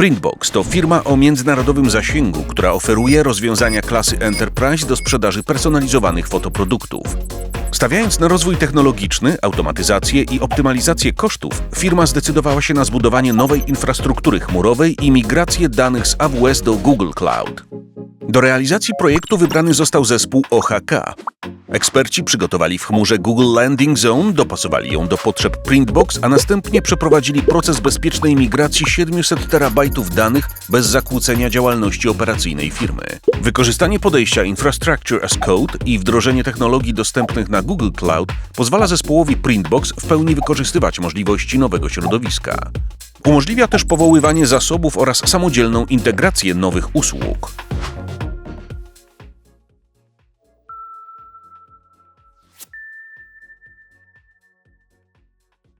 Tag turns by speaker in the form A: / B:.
A: Printbox to firma o międzynarodowym zasięgu, która oferuje rozwiązania klasy Enterprise do sprzedaży personalizowanych fotoproduktów. Stawiając na rozwój technologiczny, automatyzację i optymalizację kosztów, firma zdecydowała się na zbudowanie nowej infrastruktury chmurowej i migrację danych z AWS do Google Cloud. Do realizacji projektu wybrany został zespół OHK. Eksperci przygotowali w chmurze Google Landing Zone, dopasowali ją do potrzeb Printbox, a następnie przeprowadzili proces bezpiecznej migracji 700 terabajtów danych bez zakłócenia działalności operacyjnej firmy. Wykorzystanie podejścia Infrastructure as Code i wdrożenie technologii dostępnych na Google Cloud pozwala zespołowi Printbox w pełni wykorzystywać możliwości nowego środowiska. Umożliwia też powoływanie zasobów oraz samodzielną integrację nowych usług.